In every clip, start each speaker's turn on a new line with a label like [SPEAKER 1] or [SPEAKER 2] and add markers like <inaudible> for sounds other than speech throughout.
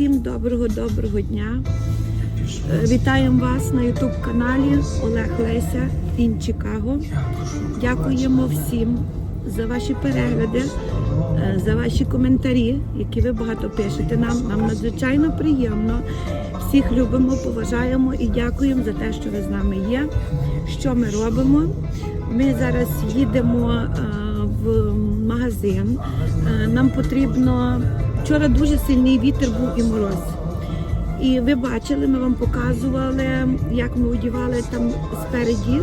[SPEAKER 1] Всім доброго доброго дня. Е, Вітаємо вас на Ютуб каналі Олег Леся Ін Чикаго. Дякуємо всім за ваші перегляди, е, за ваші коментарі, які ви багато пишете. Нам нам надзвичайно приємно. Всіх любимо, поважаємо і дякуємо за те, що ви з нами є. Що ми робимо? Ми зараз їдемо е, в магазин. Нам потрібно вчора дуже сильний вітер був і мороз. І ви бачили, ми вам показували, як ми одягали там спереді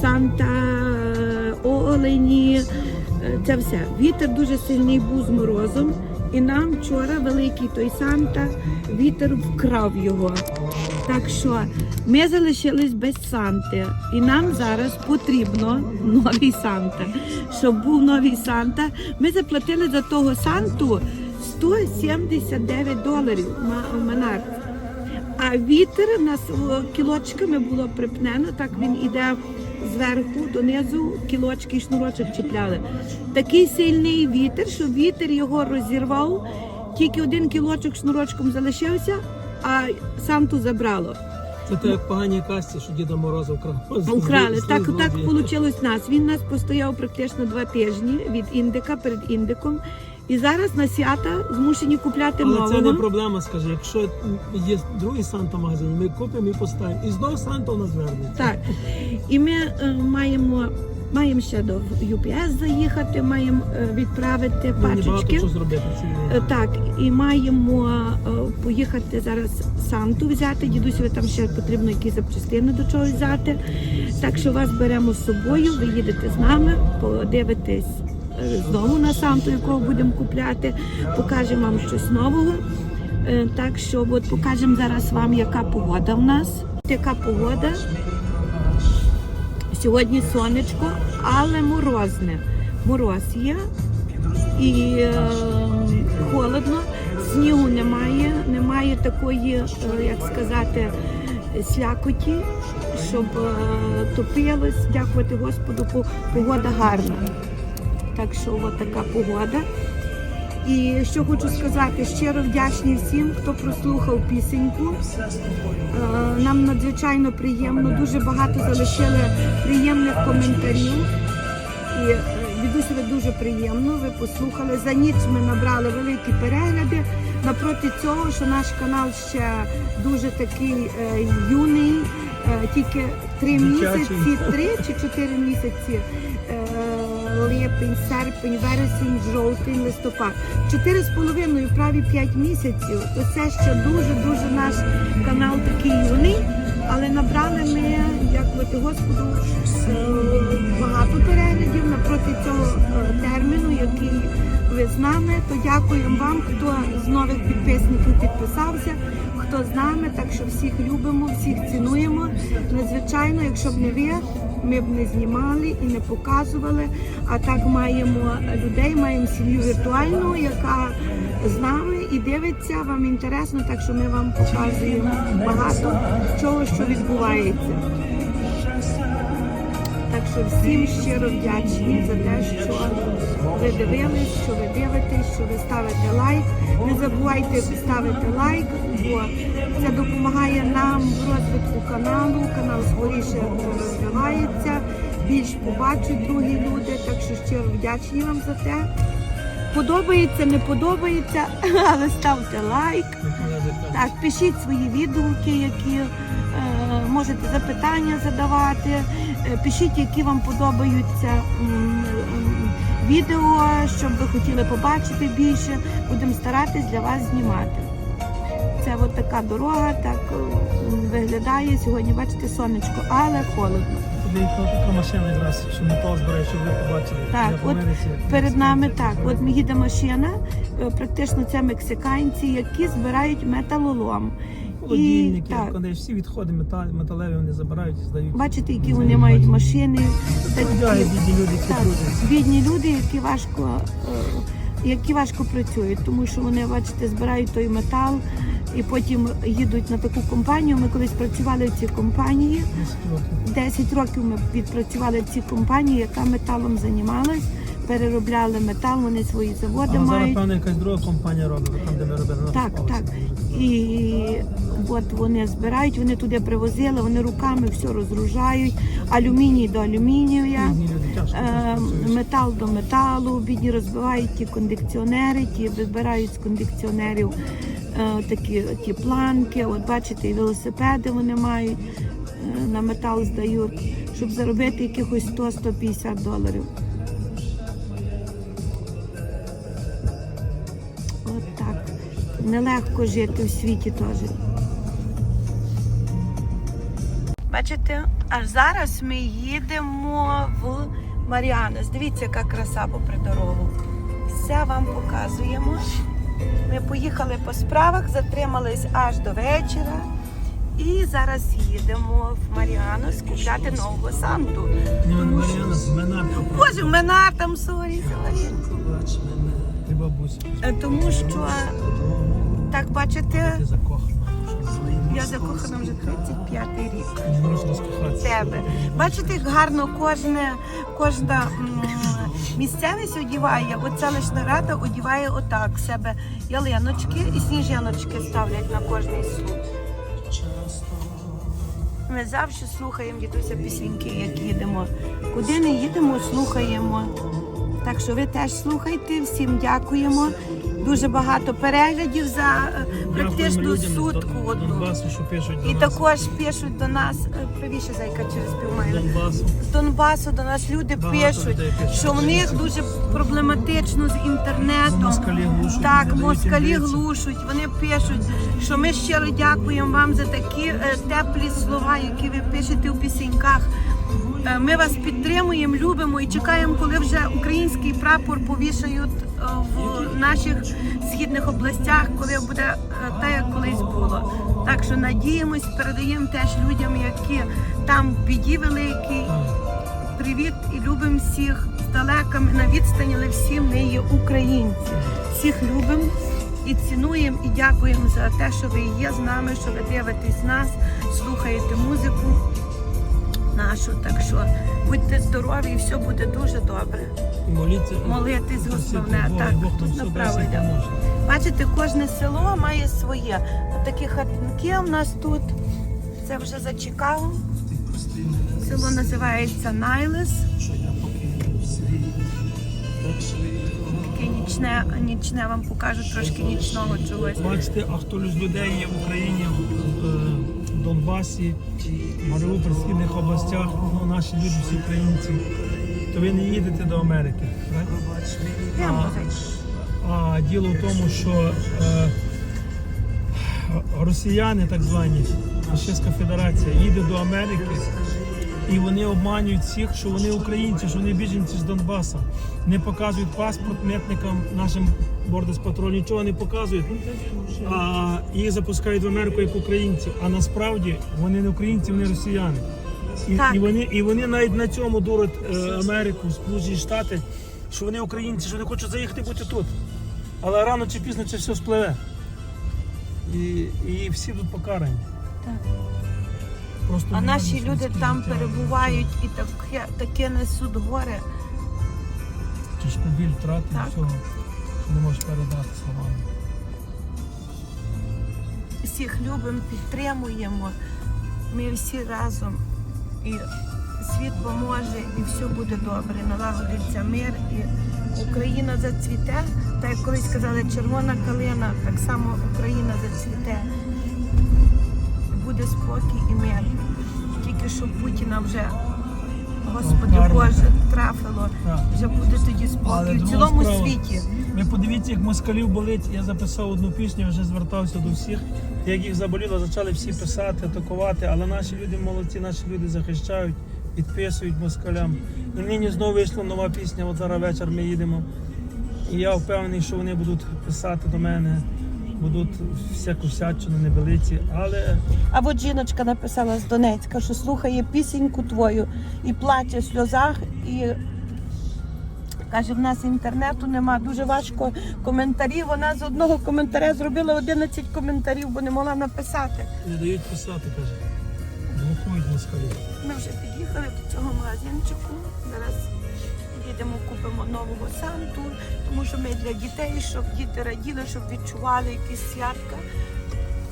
[SPEAKER 1] Санта, е, олені. е, Це все. Вітер дуже сильний був з морозом. І нам вчора великий той Санта вітер вкрав його. Так що ми залишились без Санти, і нам зараз потрібно новий Санта. Щоб був новий Санта, ми заплатили за того Санту 179 доларів ма- Манар. А вітер у нас кілочками було припнено, так він іде зверху донизу, кілочки і шнурочок чіпляли. Такий сильний вітер, що вітер його розірвав, тільки один кілочок шнурочком залишився, а Санту забрало.
[SPEAKER 2] Це те, як погані касті, що Діда Мороза вкрав.
[SPEAKER 1] Украли. Так, так вийшло нас. Він нас постояв практично два тижні від індика перед індиком. І зараз на свята змушені купляти
[SPEAKER 2] Але це не проблема, скажи. Якщо є другий Санта в магазині, ми купимо і поставимо. І знову Санта у нас вернеться.
[SPEAKER 1] Так. І ми е, маємо, маємо ще до UPS заїхати, маємо е, відправити
[SPEAKER 2] Мені багато
[SPEAKER 1] пачечки.
[SPEAKER 2] що зробити
[SPEAKER 1] Е. Так, і маємо е, поїхати зараз Санту взяти. Дідусю, там ще потрібно якісь запчастини до чого взяти. Так що вас беремо з собою, ви їдете з нами, подивитесь е, знову на Санту, якого будемо купляти, покажемо вам щось нового. Е, Так що от покажемо зараз вам, яка погода в нас. Яка погода? Сьогодні сонечко, але морозне. Мороз є і е, холодно, снігу немає, немає такої, е, як сказати, слякоті, щоб е, топилось. Дякувати Господу, погода гарна. Так що от така погода. І що хочу сказати, щиро вдячні всім, хто прослухав пісеньку. Е, Нам надзвичайно приємно, дуже багато залишили приємних коментарів. І е, Дідусеві дуже приємно. Ви послухали. За ніч ми набрали великі перегляди. Напроти цього, що наш канал ще дуже такий е, юний, тільки три місяці, три чи чотири місяці. Липень, серпень, вересень, жовтень, листопад. Чотири з половиною, праві п'ять місяців. То це ще дуже дуже наш канал такий юний. Але набрали ми, дякувати Господу, е, багато переглядів напроти цього е, терміну, який ви з нами. То дякуємо вам, хто з нових підписників підписався, хто з нами. Так що всіх любимо, всіх цінуємо. Надзвичайно, якщо б не ви, ми б не знімали і не показували. А так маємо людей, маємо сім'ю віртуальну, яка з нами і дивиться, вам інтересно, так що ми вам показуємо багато чого, що відбувається. Так що всім щиро вдячні за те, що ви дивились, що ви дивитесь, що ви ставите лайк. Не забувайте ставити лайк, бо це допомагає нам в розвитку каналу. Канал скоріше розвивається, більш побачать другі люди. Так що щиро вдячні вам за те. Подобається, не подобається, <laughs> але ставте лайк. Так, пишіть свої відгуки, які е, можете запитання задавати. Е, пишіть, які вам подобаються відео, що б ви хотіли побачити більше. Будемо старатись для вас знімати. Це от така дорога, так виглядає. Сьогодні бачите сонечко, але холодно.
[SPEAKER 2] Така машина якраз, що метал збирає, щоб ви побачили.
[SPEAKER 1] Так,
[SPEAKER 2] Я
[SPEAKER 1] от Перед нами так, от ми їде машина, е, практично це мексиканці, які збирають металолом.
[SPEAKER 2] Холодильники,
[SPEAKER 1] так.
[SPEAKER 2] коли всі відходи метал, металеві вони забирають і здають.
[SPEAKER 1] Бачите, які вони мають машини. такі-
[SPEAKER 2] бідні люди, які
[SPEAKER 1] так,
[SPEAKER 2] трудяться.
[SPEAKER 1] бідні люди, які важко, е, які важко працюють, тому що вони, бачите, збирають той метал і потім їдуть на таку компанію. Ми колись працювали в цій компанії.
[SPEAKER 2] 10 років.
[SPEAKER 1] 10 років ми відпрацювали в цій компанії, яка металом займалась. переробляли метал, вони свої заводи
[SPEAKER 2] А зараз,
[SPEAKER 1] мають.
[SPEAKER 2] певно, якась друга компанія робить, там, де ми робили
[SPEAKER 1] Так, так. І от вони збирають, вони туди привозили, вони руками все розгружають, алюміній до
[SPEAKER 2] тяжко
[SPEAKER 1] Е, метал до металу, бідні розбивають ті кондиціонери, ті вибирають з кондиціонерів е, такі ті планки. От бачите, і велосипеди вони мають, е, на метал здають, щоб заробити якихось 100-150 доларів. Нелегко жити в світі теж. Бачите, аж зараз ми їдемо в Маріанес. Дивіться, яка краса попри дорогу. Все вам показуємо. Ми поїхали по справах, затримались аж до вечора. І зараз їдемо в Маріанус купляти нового Санту.
[SPEAKER 2] Мене
[SPEAKER 1] Боже, в мене там сорі.
[SPEAKER 2] бабуся.
[SPEAKER 1] Е, Тому що так бачите. Я закохана вже 35 рік. Тебе. Бачите, як гарно кожне, кожна місцевість одіває. От селищна рада одіває отак себе ялиночки і сніжиночки ставлять на кожний суд. Ми завжди слухаємо дідуся пісеньки, як їдемо. Куди не їдемо, слухаємо. Так що ви теж слухайте, всім дякуємо. Дуже багато переглядів за е, практично сутку одну.
[SPEAKER 2] Донбасу, що пишуть до
[SPEAKER 1] І
[SPEAKER 2] нас.
[SPEAKER 1] також пишуть до нас, е, правіше зайка через півмайли.
[SPEAKER 2] Донбасу.
[SPEAKER 1] З Донбасу до нас люди
[SPEAKER 2] Багато
[SPEAKER 1] пишуть, що в них дуже проблематично з інтернетом.
[SPEAKER 2] Москалі глушать,
[SPEAKER 1] Так, москалі глушуть. Вони пишуть, що ми щиро дякуємо вам за такі е, теплі слова, які ви пишете у пісеньках. Е, Ми вас підтримуємо, любимо і чекаємо, коли вже український прапор повішають е, в наших східних областях, коли буде е, те, як колись було. Так що надіємось, передаємо теж людям, які там в біді великій. Привіт і любимо всіх здалека, ми на відстані, але всі ми є українці. Всіх любимо і цінуємо, і дякуємо за те, що ви є з нами, що ви дивитесь нас, слухаєте музику нашу. Так що будьте здорові і все буде дуже добре.
[SPEAKER 2] І моліться.
[SPEAKER 1] Молитись головне, так, тут йдемо. Бачите, кожне село має своє. От такі хатинки у нас тут. Це вже за Чикаго. Село називається Найлес. Таке нічне, нічне вам покажу трошки нічного чогось.
[SPEAKER 2] Бачите, а хто з людей є в Україні, в е, Донбасі, Маріуполь, східних областях, ну, наші люди, всі українці, то ви не їдете до Америки. А. А діло в тому, що е, росіяни, так звані, Російська Федерація, їде до Америки і вони обманюють всіх, що вони українці, що вони біженці з Донбаса. Не показують паспорт митникам, нашим бордес-патрулю, нічого не показують. А їх запускають в Америку як українців. А насправді вони не українці, вони росіяни. І,
[SPEAKER 1] Так.
[SPEAKER 2] і, вони, і вони навіть на цьому дурять е, Америку, Сполучені Штати, що вони українці, що вони хочуть заїхати бути тут. Але рано чи пізно це все спливе. І, і всі будуть покарані.
[SPEAKER 1] Так.
[SPEAKER 2] Просто
[SPEAKER 1] А
[SPEAKER 2] не
[SPEAKER 1] наші люди там
[SPEAKER 2] життя.
[SPEAKER 1] перебувають і таке, таке несуть горе.
[SPEAKER 2] Тяжку біль втрати
[SPEAKER 1] Так.
[SPEAKER 2] всього, не можеш передати словами.
[SPEAKER 1] всіх любимо, підтримуємо. Ми всі разом. І світ поможе, і все буде добре. Налагодиться мир, і Україна зацвіте. Так як колись казали, червона калина, так само Україна зацвіте. Буде спокій і мир. Тільки щоб Путіна вже, Господи Боже, трафило. Вже буде тоді спокій в цілому
[SPEAKER 2] справа,
[SPEAKER 1] світі.
[SPEAKER 2] Ви подивіться, як москалів болить. Я записав одну пісню, вже звертався до всіх. Як їх заболіло, почали всі писати, атакувати, але наші люди молодці, наші люди захищають, підписують москалям. І нині знову вийшла нова пісня. От зараз вечір ми їдемо. І я впевнений, що вони будуть писати до мене, будуть всяку всячину небелиці, але
[SPEAKER 1] А от жіночка написала з Донецька, що слухає пісеньку твою і плаче в сльозах, і каже, в нас інтернету нема, дуже важко коментарів. Вона з одного коментаря зробила 11 коментарів, бо не могла написати.
[SPEAKER 2] не дають писати, каже. Блокують москалі.
[SPEAKER 1] Ми вже під'їхали до цього магазинчику. Зараз Їдемо, купимо нового санту, тому що ми для дітей, щоб діти раділи, щоб відчували якісь святка.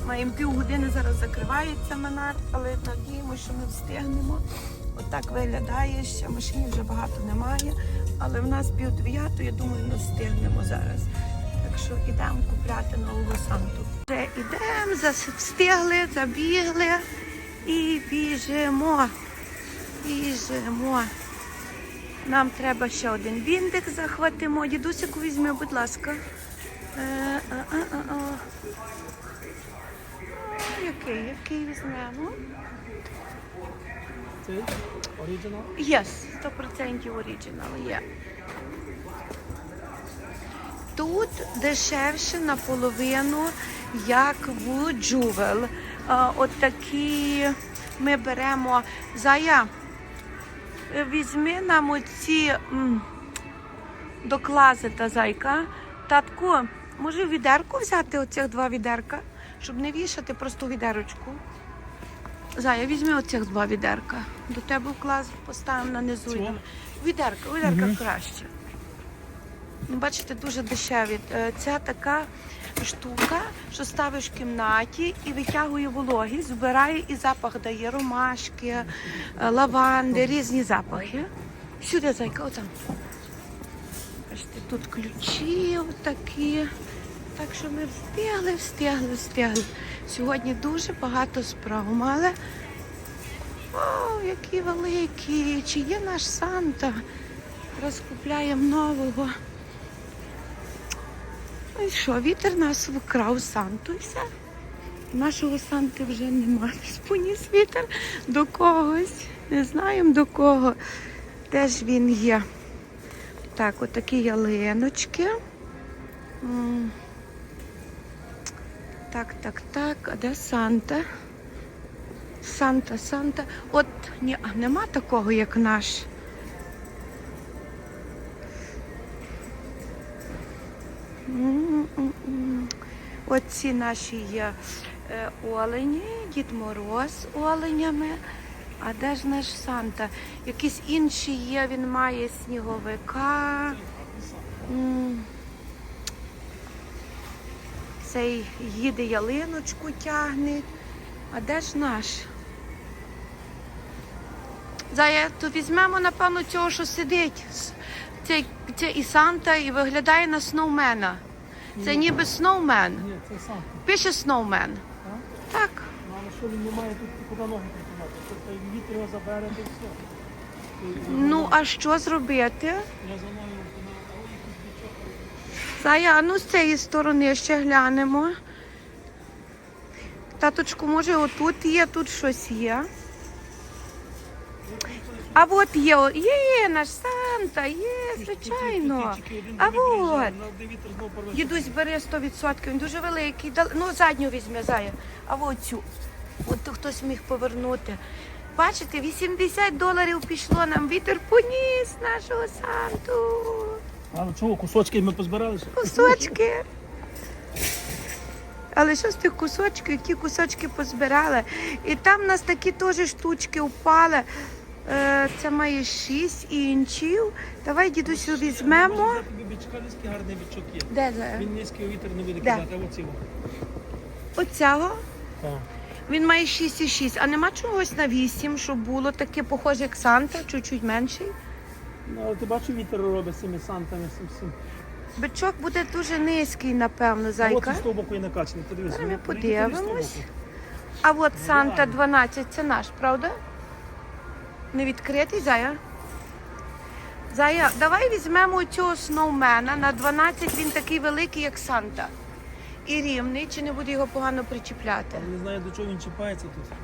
[SPEAKER 1] Маємо півгодини, зараз закривається Менард, але надіємося, що ми встигнемо. Отак виглядає, ще машині вже багато немає, але в нас пів дев'ятої, я думаю, ми встигнемо зараз. Так що йдемо купляти нового санту. Вже йдемо, встигли, забігли і біжимо. Біжимо. Нам треба ще один біндик захватимо. Дідусику візьми, будь ласка. Е, а, а, а, а. А, Який, який візьмемо?
[SPEAKER 2] Оригінал?
[SPEAKER 1] Yes, 100% оригінал є. Тут дешевше наполовину, як в Джувел. А, От такі ми беремо зая. Візьми нам оці м, до клазета зайка. Татку, може відерку взяти оцих два відерка, щоб не вішати просто відерочку. Зая, візьми оцих два відерка. До тебе в клас поставимо на низу. Відерка, відерка краще. Ну, Бачите, дуже дешеві. Е, Це така штука, що ставиш в кімнаті і витягує вологість, збирає і запах дає ромашки, е, лаванди, різні запахи. Сюди, зайка, отам. Бачите, тут ключі такі. Так що ми встигли, встигли, встигли. Сьогодні дуже багато справ мали. О, які великі! Чи є наш Санта? Розкупляємо нового. Ну і що, вітер нас вкрав Санту і все. Нашого Санти вже немає. Поніс вітер до когось. Не знаємо до кого. Де ж він є? Так, отакі ялиночки. Так, так, так. А де Санта? Санта, Санта. От ні, нема такого, як наш. Оці наші є е, олені, Дід Мороз оленями. А де ж наш Санта? Якісь інші є, він має сніговика. Цей їде ялиночку тягне. А де ж наш? Зая, то візьмемо, напевно, цього, що сидить. Це, це і Санта, і виглядає на сноумена. Це ніби сноумен.
[SPEAKER 2] Ні, це сам.
[SPEAKER 1] Пише сноумен. Так.
[SPEAKER 2] Ну, але що він не має тут куди ноги прикладати? Тобто вітер його забере, то все.
[SPEAKER 1] Ну, а що зробити?
[SPEAKER 2] Я за мною.
[SPEAKER 1] Зая, а ну з цієї сторони ще глянемо. Таточку, може, отут є, тут щось є. А от є, є, наш Санта, є, звичайно. А от. Дідусь бери 100%, він дуже великий. Дал- Ну, задню візьме зая. А от цю. От то хтось міг повернути. Бачите, 80 доларів пішло нам. Вітер поніс нашого Санту.
[SPEAKER 2] А ну чого, кусочки ми позбиралися?
[SPEAKER 1] Кусочки. Але що з тих кусочків, ті кусочки позбирали. І там в нас такі теж штучки впали. Е, Це має 6 інчів. Давай, дідусю, візьмемо.
[SPEAKER 2] Низький гарний бичок є.
[SPEAKER 1] Де це?
[SPEAKER 2] Він низький вітер не буде
[SPEAKER 1] Де?
[SPEAKER 2] кидати, а оці.
[SPEAKER 1] Оцього.
[SPEAKER 2] Так.
[SPEAKER 1] Він має 6,6, а нема чогось на 8, щоб було таке похоже, як Санта, чуть-чуть менший.
[SPEAKER 2] Ну, але ти бачиш, вітер робить з цими сантами, цим всім.
[SPEAKER 1] Бичок буде дуже низький, напевно,
[SPEAKER 2] А от з того боку і накачаний. Подивись.
[SPEAKER 1] Ми
[SPEAKER 2] того
[SPEAKER 1] подивимось. А от Санта 12 це наш, правда? Не відкритий, Зая? Зая, давай візьмемо цього сноумена. На 12 він такий великий, як Санта. І рівний, чи не буде його погано причіпляти.
[SPEAKER 2] Я Не знаю, до чого він чіпається тут.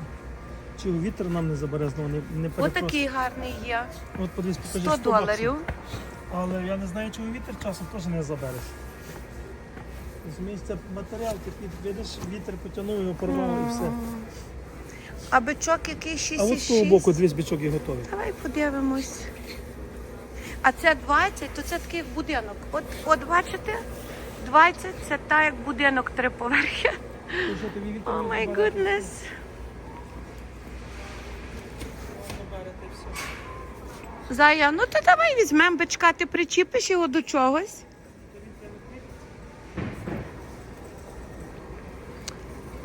[SPEAKER 2] Чи вітер нам не забере знову, не, не перепросить.
[SPEAKER 1] Отакий гарний є.
[SPEAKER 2] От подивись, покажи
[SPEAKER 1] 100
[SPEAKER 2] 100
[SPEAKER 1] доларів.
[SPEAKER 2] баксів. Але я не знаю, чого вітер часом теж не забереш. Розумієш, це матеріал, такий, видиш, вітер потягнув його, порвав і все.
[SPEAKER 1] А бичок який
[SPEAKER 2] А от з того боку дві бичок і готові.
[SPEAKER 1] Давай подивимось. А це 20, то це такий будинок. От, от бачите, 20 це так, як будинок три поверхи. О май гуднес. Зая, ну то давай візьмемо бичка, ти причіпиш його до чогось.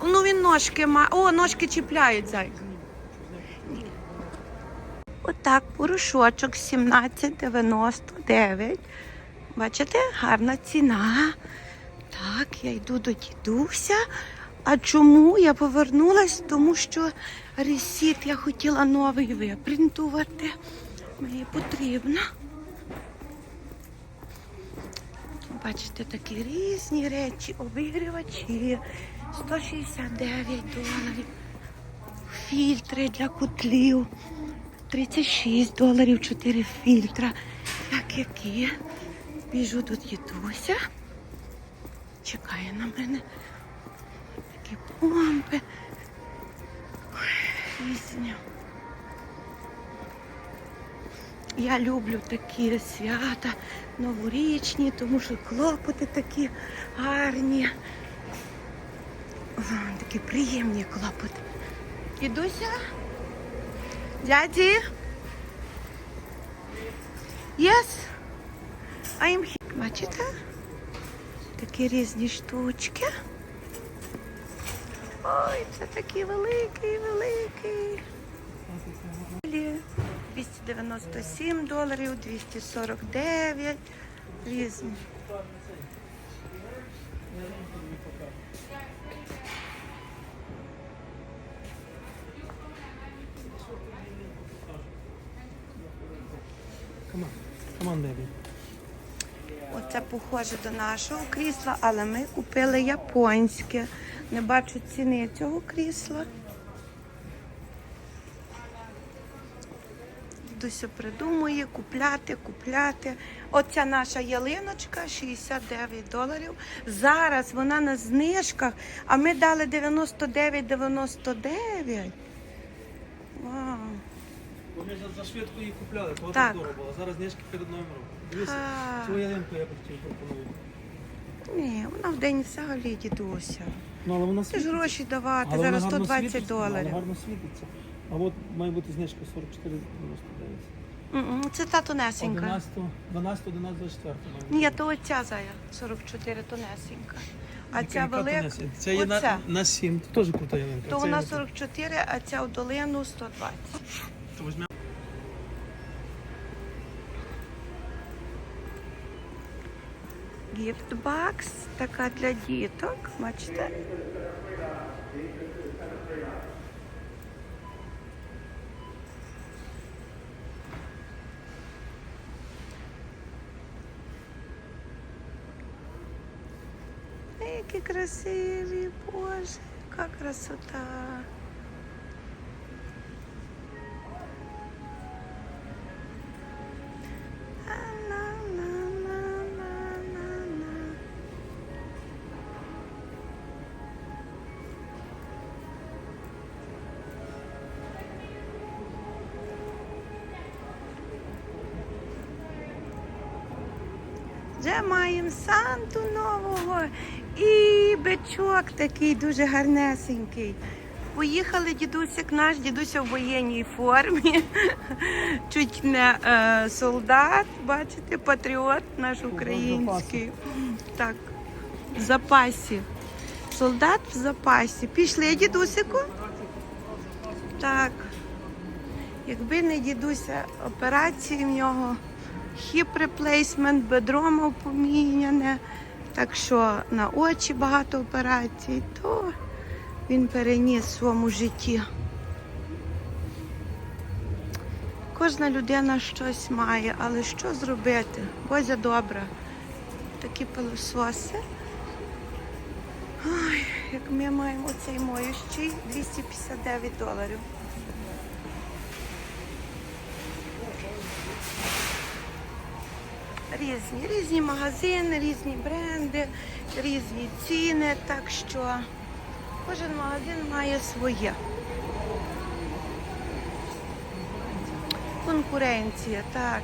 [SPEAKER 1] Ну він ножки має. О, ножки чіпляють, зайка. Отак, порошочок 17,99. Бачите, гарна ціна. Так, я йду до дідуся. А чому я повернулась? Тому що ресіт я хотіла новий випринтувати. Мені потрібно. Бачите, такі різні речі, обігрівачі, 169 доларів, фільтри для котлів, 36 доларів, 4 фільтра. Як які. Біжу до дідуся. Чекає на мене. Такі помпи. Різні. Я люблю такі свята новорічні, тому що клопоти такі гарні. О, Такі приємні клопоти. Дідуся? Дяді? Yes? I'm here. Бачите? Такі різні штучки. Ой, це такий великий, великий. 297 доларів, 249, різні. Оце похоже до нашого крісла, але ми купили японське. Не бачу ціни цього крісла. Дідуся придумує купляти, купляти. Оця наша ялиночка 69 доларів. Зараз вона на знижках, а ми дали 99,99. Вау.
[SPEAKER 2] Бо ми за, швидко її купляли, то
[SPEAKER 1] Так.
[SPEAKER 2] дорого було. Зараз знижки перед новим роком. Дивися,
[SPEAKER 1] А.
[SPEAKER 2] цю ялинку я б хотів пропоную.
[SPEAKER 1] Ні, вона в день взагалі дідуся.
[SPEAKER 2] Ну, але вона
[SPEAKER 1] Ти ж
[SPEAKER 2] світиться.
[SPEAKER 1] гроші давати,
[SPEAKER 2] Але
[SPEAKER 1] зараз
[SPEAKER 2] вона гарно
[SPEAKER 1] 120
[SPEAKER 2] світиться,
[SPEAKER 1] доларів.
[SPEAKER 2] Але гарно світиться. А от має бути знижка 44,99.
[SPEAKER 1] М-м, Це та тонесенька.
[SPEAKER 2] 11, 12, 11, 24.
[SPEAKER 1] Ні, то оця зая, 44 тонесенька. А ця велика.
[SPEAKER 2] Це є на,
[SPEAKER 1] оця,
[SPEAKER 2] на 7. Це теж крута ялинка.
[SPEAKER 1] то
[SPEAKER 2] Це
[SPEAKER 1] вона
[SPEAKER 2] я-
[SPEAKER 1] 44, а ця в долину 120.
[SPEAKER 2] То візьмемо.
[SPEAKER 1] Гіфтбакс, така для діток, бачите? Ей, Які красиві, боже, яка красота. Вже маємо Санту нового і бичок такий дуже гарнесенький. Поїхали дідусик наш, дідуся в воєнній формі. <laughs> Чуть не е, солдат, бачите, патріот наш український. Так, в запасі. Солдат в запасі. Пішли, дідусику? Так. Якби не дідуся, операції в нього хіп реплейсмент, бедро мав поміняне, так що на очі багато операцій, то він переніс в своєму житті. Кожна людина щось має, але що зробити? Бозя добра. Такі пилососи. Ой, як ми маємо цей моющий 259 доларів. Різні, різні магазини, різні бренди, різні ціни, так що кожен магазин має своє. Конкуренція, так.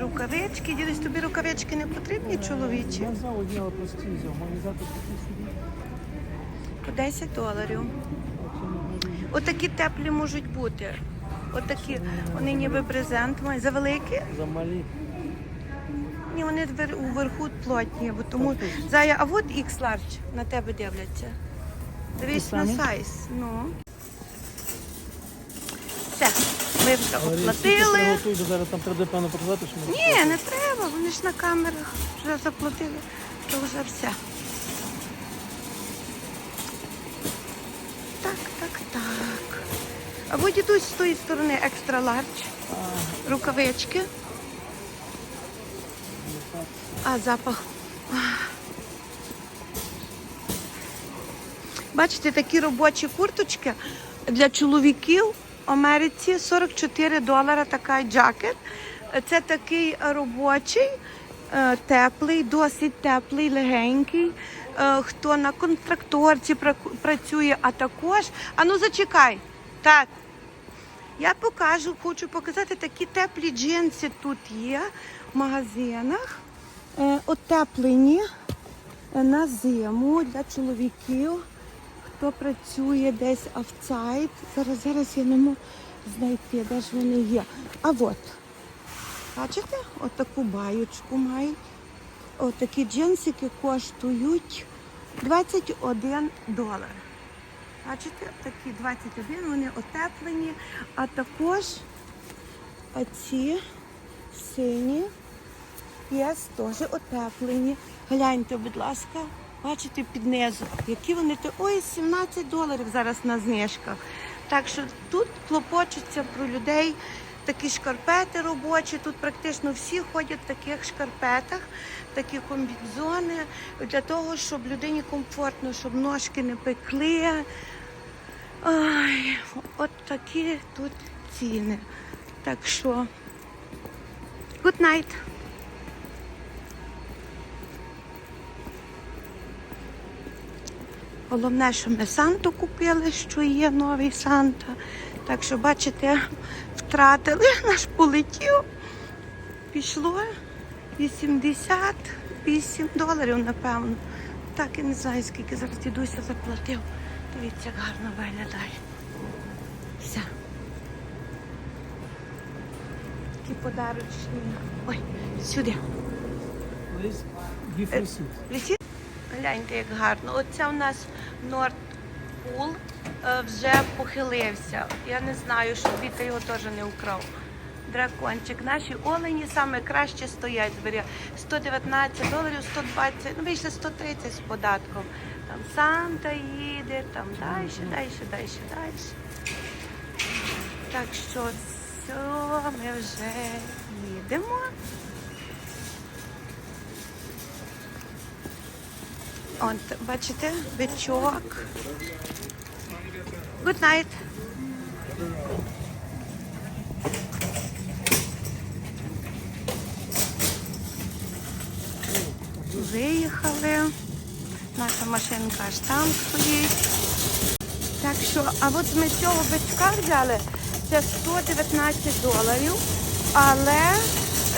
[SPEAKER 1] Рукавички, дідусь, тобі рукавички не потрібні чоловічі?
[SPEAKER 2] Я взяв одні, але прості взяв. Взяти такі собі.
[SPEAKER 1] По 10 доларів. Отакі теплі можуть бути. Отакі, вони ніби брезент мають. Завеликі?
[SPEAKER 2] Замалі.
[SPEAKER 1] Ні, вони уверху плотні, бо тому зая, а от X large на тебе дивляться. Дивись на сайз. Ну. Все, ми вже оплатили.
[SPEAKER 2] Зараз там треба певно показати, що ми.
[SPEAKER 1] Ні, не треба, вони ж на камерах вже заплатили, то вже все. Так, так, так. Або дідусь з тої сторони екстра ларч. Рукавички. А, запах. Бачите, такі робочі курточки для чоловіків в Америці 44 долара така джакет. Це такий робочий, е, теплий, досить теплий, легенький. Е, Хто на контракторці пра- працює, а також. А ну зачекай. Так. Я покажу, хочу показати такі теплі джинси тут є в магазинах. Е, Отеплені е, на зиму для чоловіків. Хто працює десь офсайд. Зараз, зараз я не можу знайти, де ж вони є. А от, бачите, отаку баючку мають. Отакі джинсики коштують 21 долар. Бачите, такі 21, вони отеплені, а також оці сині є теж отеплені. Гляньте, будь ласка, бачите під низу, які вони. Ой, 17 доларів зараз на знижках. Так що тут клопочуться про людей. Такі шкарпети робочі, тут практично всі ходять в таких шкарпетах, такі комбінзони для того, щоб людині комфортно, щоб ножки не пекли. Ай, от такі тут ціни. Так що, good night. Головне, що ми Санту купили, що є новий Санта. Так що, бачите, втратили, наш полетів. Пішло 88 доларів, напевно. Так і не знаю, скільки зараз дідуся заплатив. Дивіться, як гарно виглядає. Все. Такі подарочні. Ой, сюди. Лісі? Гляньте, як гарно. Оце у нас Nord Pool е, вже похилився. Я не знаю, щоб Віта його теж не украв. Дракончик. Наші олені саме краще стоять з 119 доларів, 120, ну вийшли 130 з податком. Там Санта їде, там далі, далі, далі, далі. Так що все, ми вже їдемо. От, бачите, бичок. Good night. Виїхали. Наша машинка аж там стоїть. Так що, а от ми цього бичка взяли, це 119 доларів, але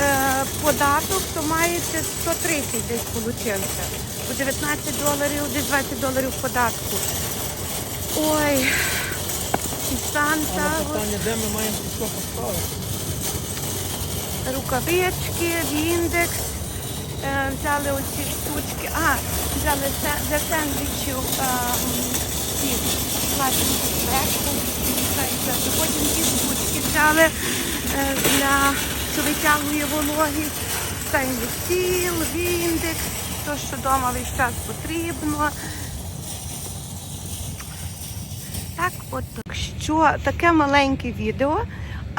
[SPEAKER 1] е, податок то маєте 130 десь получився. По 19 доларів, десь 20 доларів податку. Ой, і Санта, от,
[SPEAKER 2] питання, де ми маємо що поставити?
[SPEAKER 1] рукавички, Віндекс. Е, взяли оці штучки. А, взяли для сендвічів ці пластикові зверху. Потім ті штучки взяли е, для що витягує вологість. Стейнлес стіл, Віндекс, то, що вдома весь час потрібно. Так, от так що таке маленьке відео,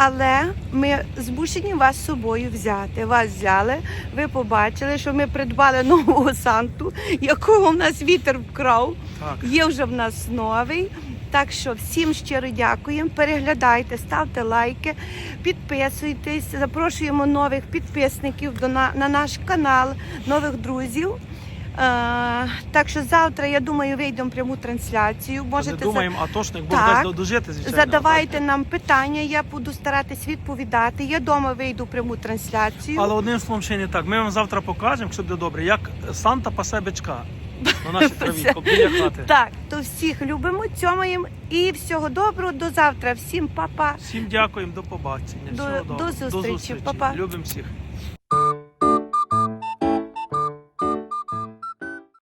[SPEAKER 1] але ми змушені вас з собою взяти. Вас взяли, ви побачили, що ми придбали <laughs> нового санту, якого в нас вітер вкрав.
[SPEAKER 2] Так.
[SPEAKER 1] Є вже в нас новий. Так що всім щиро дякуємо. Переглядайте, ставте лайки, підписуйтесь, запрошуємо нових підписників до на, на наш канал, нових друзів. Е, так що завтра, я думаю, вийдемо пряму трансляцію.
[SPEAKER 2] Не
[SPEAKER 1] Можете за-
[SPEAKER 2] думаємо, а точно, як Бог дожити, звичайно.
[SPEAKER 1] задавайте
[SPEAKER 2] так.
[SPEAKER 1] нам питання, я буду старатись відповідати. Я вдома вийду в пряму трансляцію.
[SPEAKER 2] Але одним словом ще не так. Ми вам завтра покажемо, якщо буде добре, як Санта пасе бичка. на нашій <laughs> траві, біля хати.
[SPEAKER 1] Так, то всіх любимо, цьомаємо і всього доброго. До завтра. Всім па-па.
[SPEAKER 2] Всім дякуємо, до побачення.
[SPEAKER 1] До-
[SPEAKER 2] Всього доброго.
[SPEAKER 1] до зустрічі, па-па.
[SPEAKER 2] Любимо всіх.